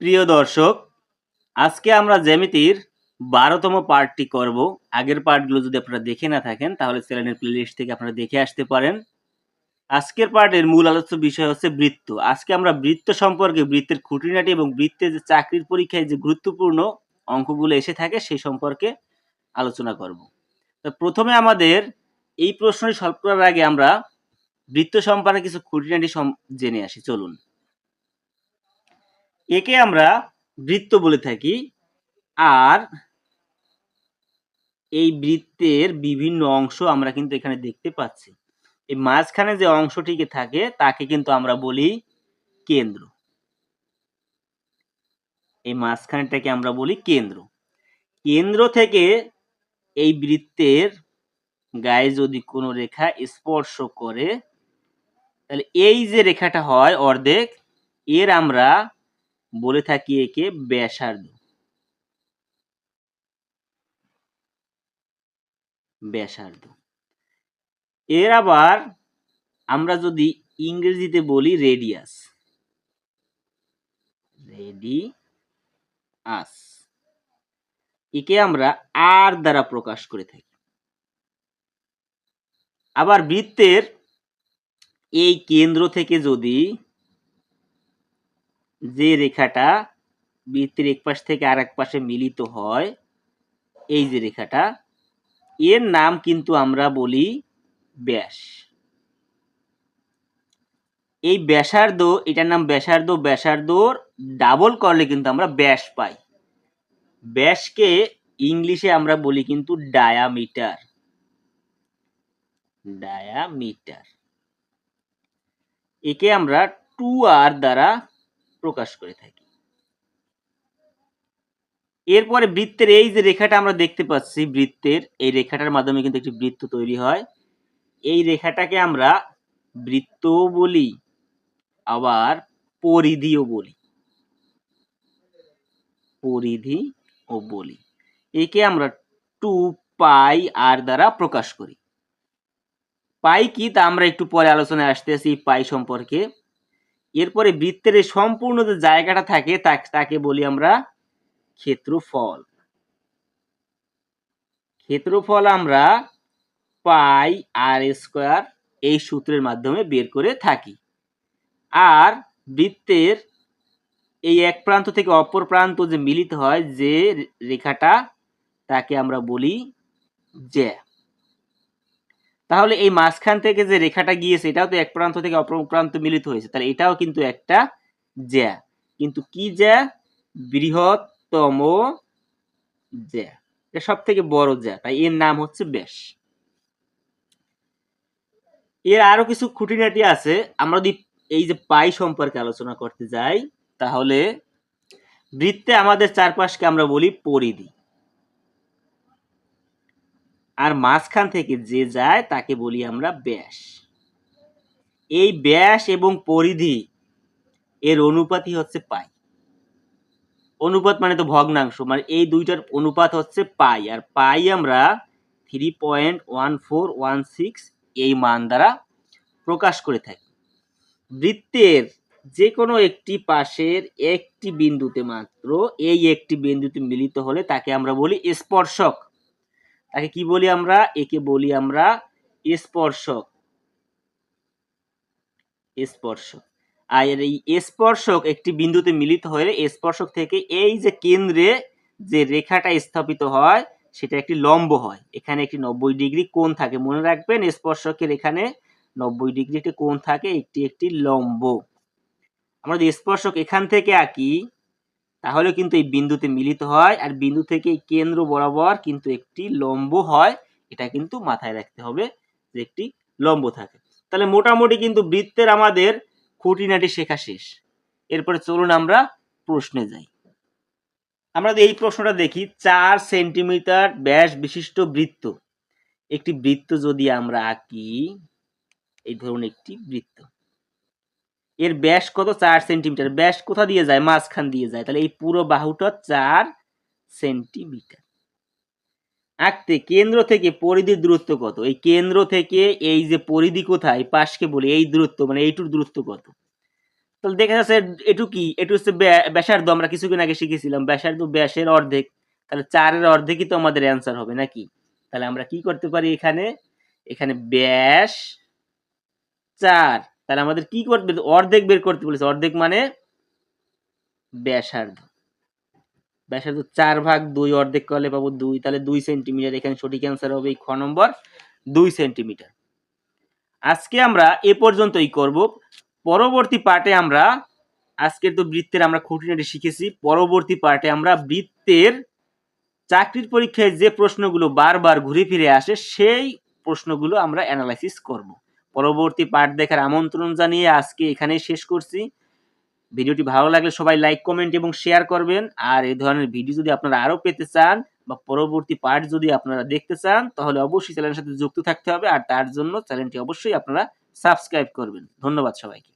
প্রিয় দর্শক, আজকে আমরা জ্যামিতির বারোতম পার্টটি করব। আগের পার্টগুলো যদি আপনারা দেখে না থাকেন, তাহলে চ্যানেলের প্লেলিস্ট থেকে আপনারা দেখে আসতে পারেন। আজকের পার্টের মূল আলোচ্য বিষয় হচ্ছে বৃত্ত। আজকে আমরা বৃত্ত সম্পর্কে, বৃত্তের খুঁটিনাটি এবং বৃত্তের যে চাকরির পরীক্ষায় যে গুরুত্বপূর্ণ অঙ্কগুলো এসে থাকে সেই সম্পর্কে আলোচনা করব। তো প্রথমে আমাদের এই প্রশ্নটি সলভ করার আগে আমরা বৃত্ত সম্পর্কে কিছু খুঁটিনাটি জেনে আসি। চলুন। একে আমরা বৃত্ত বলে থাকি, আর এই বৃত্তের বিভিন্ন অংশ আমরা কিন্তু এখানে দেখতে পাচ্ছি। এই মাঝখানে যে অংশটিকে থাকে, তাকে কিন্তু আমরা বলি কেন্দ্র। এই মাঝখানেটাকে আমরা বলি কেন্দ্র। কেন্দ্র থেকে এই বৃত্তের গায়ে যদি কোনো রেখা স্পর্শ করে, তাহলে এই যে রেখাটা হয় অর্ধেক, এর আমরা বলে থাকি একে ব্যাসার্ধ। ব্যাসার্ধ। এর আবার আমরা যদি ইংরেজিতে বলি রেডিয়াস। রেডি আস একে আমরা আর দ্বারা প্রকাশ করে থাকি। আবার বৃত্তের এই কেন্দ্র থেকে যদি যে রেখাটা বৃত্তের এক পাশ থেকে আর এক পাশে মিলিত হয়, এই যে রেখাটা, এর নাম কিন্তু আমরা বলি ব্যাস। এই ব্যাসার্ধ, এটার নাম ব্যাসার্ধ, ব্যাসার্ধর ডাবল করলে কিন্তু আমরা ব্যাস পাই। ব্যাসকে ইংলিশে আমরা বলি কিন্তু ডায়ামিটার ডায়ামিটার একে আমরা টু আর দ্বারা প্রকাশ করে থাকি। এরপরে বৃত্তের এই যে রেখাটা আমরা দেখতে পাচ্ছি, বৃত্তের, এই রেখাটার মাধ্যমে কিন্তু একটি বৃত্ত তৈরি হয়। এই রেখাটাকে আমরা বৃত্তও বলি, আবার পরিধিও বলি। পরিধি ও বলি। একে আমরা টু পাই আর দ্বারা প্রকাশ করি। পাই কি তা আমরা একটু পরে আলোচনায় আসতেছি পাই সম্পর্কে। এরপরে বৃত্তের সম্পূর্ণ যে জায়গাটা থাকে, তাকে বলি আমরা ক্ষেত্রফল। ক্ষেত্রফল আমরা পাই আর স্কোয়ার এই সূত্রের মাধ্যমে বের করে থাকি। আর বৃত্তের এই এক প্রান্ত থেকে অপর প্রান্ত যে মিলিত হয়, যে রেখাটা, তাকে আমরা বলি জ্যা। তাহলে এই মাঝখান থেকে যে রেখাটা গিয়েছে, এটাও তো এক প্রান্ত থেকে অপর প্রান্ত মিলিত হয়েছে। তাহলে এটাও কিন্তু একটা জ্যা। কিন্তু কি জ্যা? বৃহত্তম জ্যা। এটা সব থেকে বড় জ্যা। তাই এর নাম হচ্ছে ব্যাস। এর আরও কিছু খুঁটিনাটি আছে। আমরা যদি এই যে পাই সম্পর্কে আলোচনা করতে যাই, তাহলে বৃত্তে আমাদের চারপাশকে আমরা বলি পরিধি। আর মাঝখান থেকে যে যায় তাকে বলি আমরা ব্যাস। এই ব্যাস এবং পরিধি এর অনুপাতই হচ্ছে পাই। অনুপাত মানে তো ভগ্নাংশ মানে এই দুইটার অনুপাত হচ্ছে পাই। আর পাই আমরা three point one four one six এই মান দ্বারা প্রকাশ করে থাকি। বৃত্তের যে কোনো একটি পাশের একটি বিন্দুতে মাত্র এই একটি বিন্দুতে মিলিত হলে তাকে আমরা বলি স্পর্শক। তাকে কি বলি আমরা? একে বলি আমরা স্পর্শক। স্পর্শক। আর এই স্পর্শক একটি বিন্দুতে মিলিত হয়ে স্পর্শক থেকে এই যে কেন্দ্রে যে রেখাটা স্থাপিত হয়, সেটা একটি লম্ব হয়। এখানে একটি নব্বই ডিগ্রি কোণ থাকে। মনে রাখবেন স্পর্শকের এখানে নব্বই ডিগ্রি একটি কোণ থাকে, একটি একটি লম্ব। আমরা যদি স্পর্শক এখান থেকে আঁকি তাহলে কিন্তু এই বিন্দুতে মিলিত হয় আর বিন্দু থেকে কেন্দ্র বরাবর কিন্তু একটি লম্ব হয়। এটা কিন্তু মাথায় রাখতে হবে যে একটি লম্ব থাকে। তাহলে মোটামুটি কিন্তু বৃত্তের আমাদের খুঁটিনাটি শেখা শেষ। এরপরে চলুন আমরা প্রশ্নে যাই। আমরা এই প্রশ্নটা দেখি, চার সেন্টিমিটার ব্যাস বিশিষ্ট বৃত্ত। একটি বৃত্ত যদি আমরা আঁকি, এই ধরুন একটি বৃত্ত। এর ব্যাস কত? চার সেন্টিমিটার। ব্যাস কোথা দিয়ে যায়? মাঝখান দিয়ে যায়। তাহলে এই পুরো বাহুটা চার সেন্টিমিটার। আঁকতে কেন্দ্র থেকে পরিধির দূরত্ব কত? এই কেন্দ্র থেকে এই যে পরিধি কোথায়? পাশকে বলি, এই দূরত্ব মানে এইটুর দূরত্ব কত? তাহলে দেখা যাচ্ছে এটু কি? এটু হচ্ছে ব্য- ব্যাসার্ধ। আমরা কিছুদিন আগে শিখেছিলাম ব্যাসার্ধ ব্যাসের অর্ধেক। তাহলে চারের অর্ধেকই তো আমাদের অ্যান্সার হবে, নাকি? তাহলে আমরা কি করতে পারি এখানে? এখানে ব্যাস চার তাহলে আমাদের কি করতে অর্ধেক বের করতে বলেছে। অর্ধেক মানে ব্যাসার্ধ। ব্যাসার্ধ চার ভাগ দুই, অর্ধেক করলে পাবো দুই। তাহলে দুই সেন্টিমিটার, এখানে সঠিক অ্যান্সার হবে এই খ নম্বর, দুই সেন্টিমিটার। আজকে আমরা এ পর্যন্তই করব। পরবর্তী পার্টে আমরা, আজকের তো বৃত্তের আমরা খুঁটিনাটি শিখেছি। পরবর্তী পার্টে আমরা বৃত্তের চাকরির পরীক্ষায় যে প্রশ্নগুলো বারবার ঘুরে ফিরে আসে, সেই প্রশ্নগুলো আমরা অ্যানালাইসিস করব। পরবর্তী পার্ট দেখার আমন্ত্রণ জানিয়ে আজকে এখানেই শেষ করছি। ভিডিওটি ভালো লাগলে সবাই লাইক কমেন্ট এবং শেয়ার করবেন। আর এই ধরনের ভিডিও যদি আপনারা আরও পেতে চান বা পরবর্তী পার্ট যদি আপনারা দেখতে চান, তাহলে অবশ্যই চ্যানেলের সাথে যুক্ত থাকতে হবে। আর তার জন্য চ্যানেলটি অবশ্যই আপনারা সাবস্ক্রাইব করবেন। ধন্যবাদ সবাইকে।